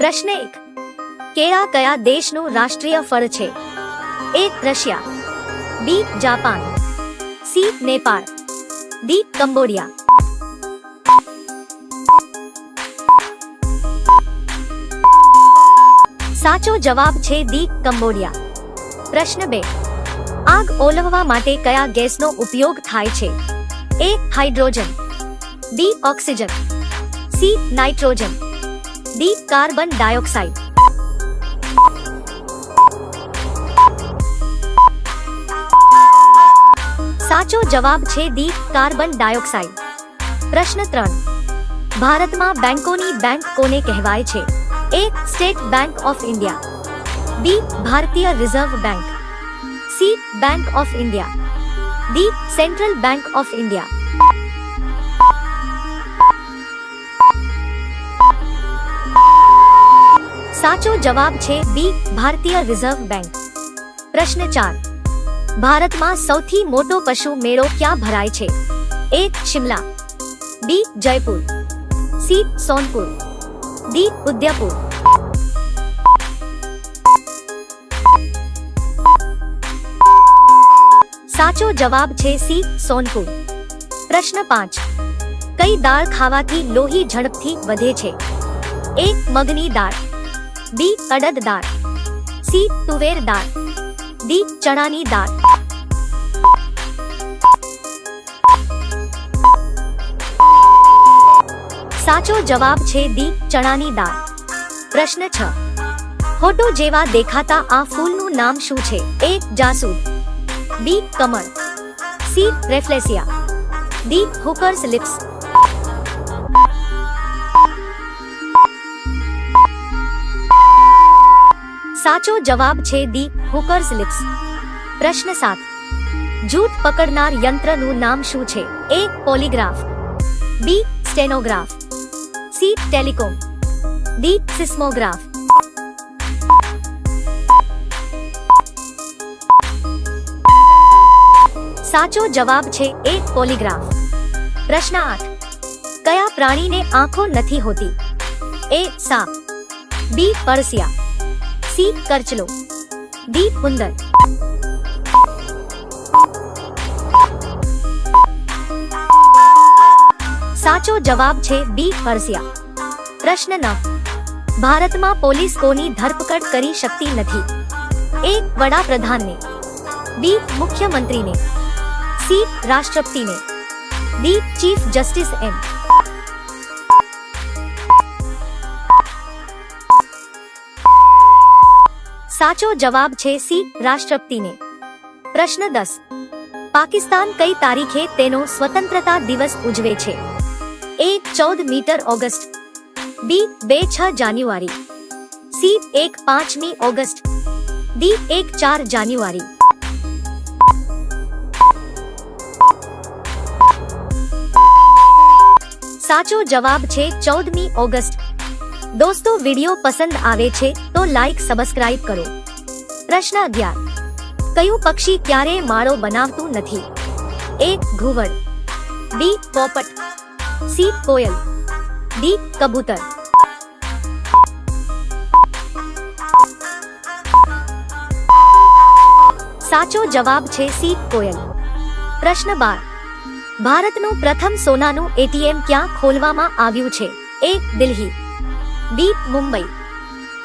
પ્રશ્ન એક કેળા કયા દેશનું રાષ્ટ્રીય ફળ છે A Russia B Japan C Nepal D Cambodia સાચો જવાબ છે દી કંબોડિયા પ્રશ્ન બે આગ ઓલવવા માટે કયા ગેસનો ઉપયોગ થાય છે A hydrogen B oxygen C nitrogen D carbon dioxide साचो जवाब छे डीप कार्बन डाइऑक्साइड प्रश्न त्रन भारत में बैंकों बैंक को कहवाए छे A State Bank of India B Bharatiya Reserve Bank C Bank of India D Central Bank of India साचो जवाब छे बी भारतीय रिजर्व बैंक प्रश्न 4 भारत में સૌથી મોટો પશુ મેળો ક્યાં ભરાય છે A Shimla B Jaipur C Sonpur D Udaipur સાચો જવાબ છે સી સોનપુર પ્રશ્ન 5 કઈ દાળ ખાવાથી લોહી જળપથી વધે છે એ મગની દાળ ડી અડદ દાળ સી તુવેર દાળ ડી ચણાની દાળ સાચો જવાબ છે ડી ચણાની દાળ પ્રશ્ન છ ફોટો જેવા દેખાતા આ ફૂલનું નામ શું છે એ જાસૂદ બી કમળ C rafflesia D hooker's lips साचो जवाब छे दी हुकर्स लिप्स प्रश्न सात जूत पकड़नार यंत्र नु नाम शू छे A polygraph B stenograph C telecom D seismograph साचो जवाब छे ए पॉलीग्राफ प्रश्न आठ कया प्राणी ने आंखों नथी होती ए सांप बी परसिया सी कर चलो पुंदर साचो जवाब छे बी फरसिया प्रश्न न भारत में पोलिस कोनी धरपकड़ करी शक्ति नथी एक वड़ा प्रधान ने बी मुख्यमंत्री ने सी राष्ट्रपति ने डी चीफ जस्टिस एम साचो जवाब छे सी राष्ट्रपति ने प्रश्न दस पाकिस्तान कई तारीखे तेनो स्वतंत्रता दिवस उजवे छे एक चौदह मीटर ऑगस्ट बी बे छह जानुआरी सी एक पांचमी ऑगस्ट डी एक चार जानुआरी साचो जवाब छे चौदमी ऑगस्ट दोस्तों वीडियो पसंद आवे छे तो लाइक सब्सक्राइब करो प्रश्न 11 કયો પક્ષી ક્યારે માળો બનાવતો નથી એ ઘુવડ બી પોપટ સી કોયલ ડી કબૂતર સાચો જવાબ છે સી કોયલ પ્રશ્ન 12 ભારત નું પ્રથમ સોનાનું એટીએમ ક્યાં ખોલવામાં આવ્યું છે એ Delhi A Mumbai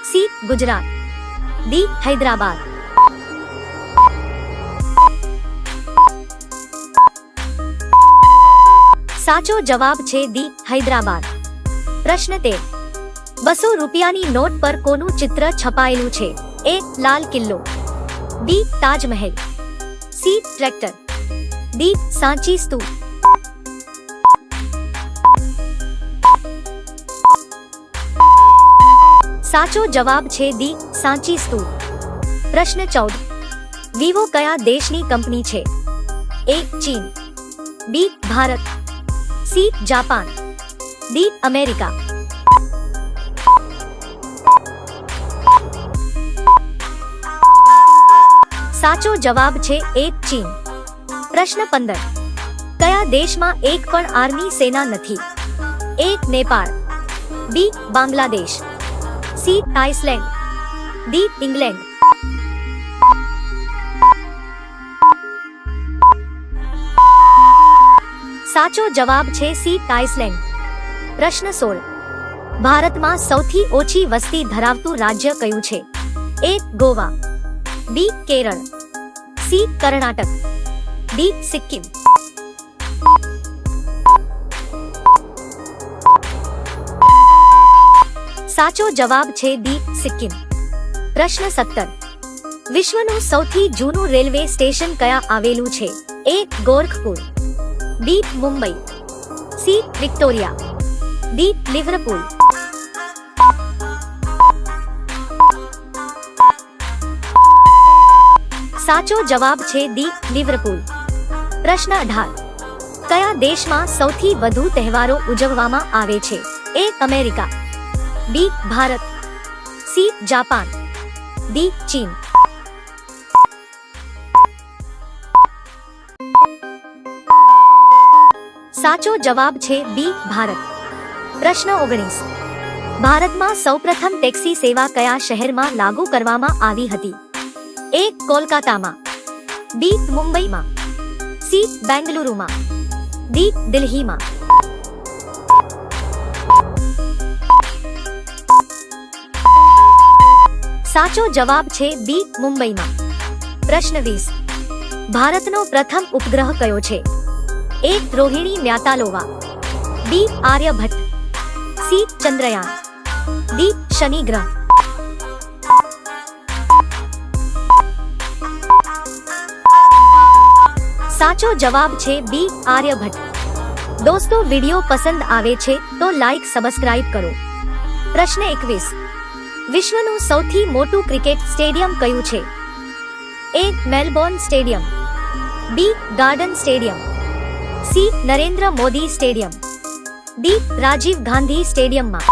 C Gujarat D Hyderabad સાચો જવાબ છે D હૈદરાબાદ પ્રશ્ન 3 200 રૂપિયાની નોટ પર કોનું ચિત્ર છપાયેલું છે A Lal Qila B Taj Mahal C tractor D Sanchi સ્તૂ साचो जवाब छे दी सांची स्तूप प्रश्न चौदह विवो कया देश कंपनी छे A China B Bharat C Japan D America साचो जवाब छे ए चीन प्रश्न पंदर कया देश में एक पर आर्मी सेना नथी A Nepal B Bangladesh C Iceland D England साचो जवाब छे सी आइसलैंड प्रश्न सोल भारत में सौ वस्ती धरावतु राज्य क्यू छे A Goa B Kerala C Karnataka D Sikkim સાચો જવાબ છે D લિવરપુલ પ્રશ્ન 70 વિશ્વનો સૌથી જૂનો રેલવે સ્ટેશન કયા આવેલું છે A Gorakhpur B Mumbai C Victoria D Liverpool સાચો જવાબ છે D લિવરપુલ પ્રશ્ન 18 કયા દેશમાં સૌથી વધુ તહેવારો ઉજવવામાં આવે છે A America B Bharat C Japan D China साचो जवाब छे बी भारत प्रश्न ओगनीस भारत में सौ प्रथम टैक्सी सेवा क्या शहर में लागू करवामा आवी हती ए कोलकाता मा बी मुंबई मा सी बेंगलुरु मा डी दिल्ली मा સાચો જવાબ છે બી મુંબઈ માં પ્રશ્ન 20 ભારતનો પ્રથમ ઉપગ્રહ કયો છે એ રોહિણી ન્યાતાલોવા B Aryabhata C Chandrayaan D શનિગ્રહ સાચો જવાબ છે બી આર્યભટ દોસ્તો વિડિયો પસંદ આવે છે તો લાઈક સબસ્ક્રાઇબ કરો પ્રશ્ન 21 વિશ્વનું સૌથી મોટું ક્રિકેટ સ્ટેડિયમ કયું છે A Melbourne stadium B garden stadium C Narendra Modi stadium D Rajiv Gandhi સ્ટેડિયમમાં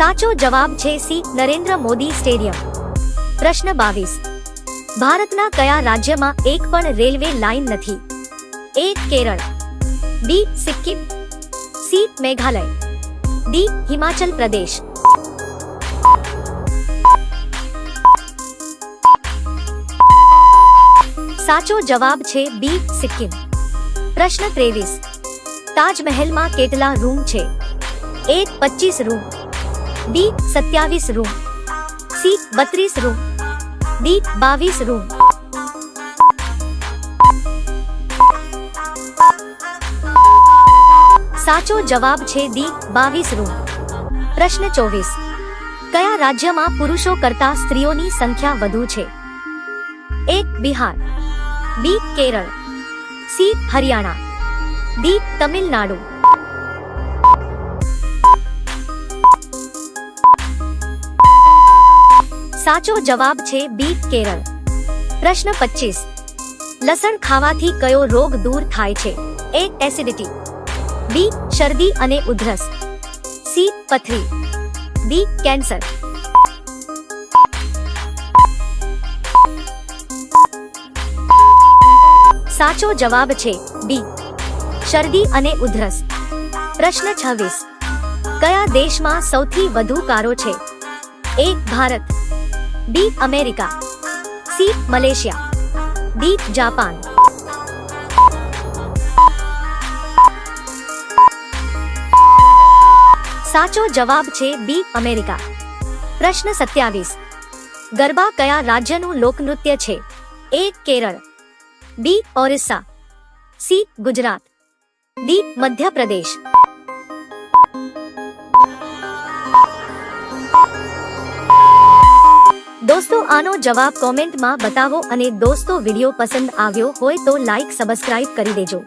સાચો જવાબ છે સી નરેન્દ્ર મોદી સ્ટેડિયમ પ્રશ્ન બાવીસ ભારતના કયા રાજ્યમાં એક પણ રેલવે લાઇન નથી A Kerala D Sikkim C Meghalaya D Himachal Pradesh साचो जवाब छे बी सिक्किम प्रश्न तेवीस ताजमहल मा केटला रूम छे ए पच्चीस रूम बी सत्यावीस रूम सी बत्तीस रूम डी बावीस रूम સાચો જવાબ છે ડી બાવીસ રૂમ પ્રશ્ન ચોવીસ કયા રાજ્યમાં પુરુષો કરતા સ્ત્રીઓની સંખ્યા વધુ છે એક Bihar B Kerala C Haryana D Tamil Nadu સાચો જવાબ છે બી કેરળ પ્રશ્ન પચીસ લસણ ખાવાથી કયો રોગ દૂર થાય છે એક એસિડિટી બી શરદી અને ઉધરસ સી પથરી ડી કેન્સર સાચો જવાબ છે બી શરદી અને ઉધરસ પ્રશ્ન છવ્વીસ કયા દેશમાં સૌથી વધુ કારો છે A Bharat B America C Malaysia D Japan સાચો જવાબ છે બી અમેરિકા પ્રશ્ન સત્યાવીસ ગરબા કયા રાજ્યનું લોકનૃત્ય છે A Kerala B Orissa C Gujarat D Madhya Pradesh દોસ્તો આનો જવાબ કોમેન્ટમાં બતાવો અને દોસ્તો વિડીયો પસંદ આવ્યો હોય તો લાઈક સબસ્ક્રાઇબ કરી દેજો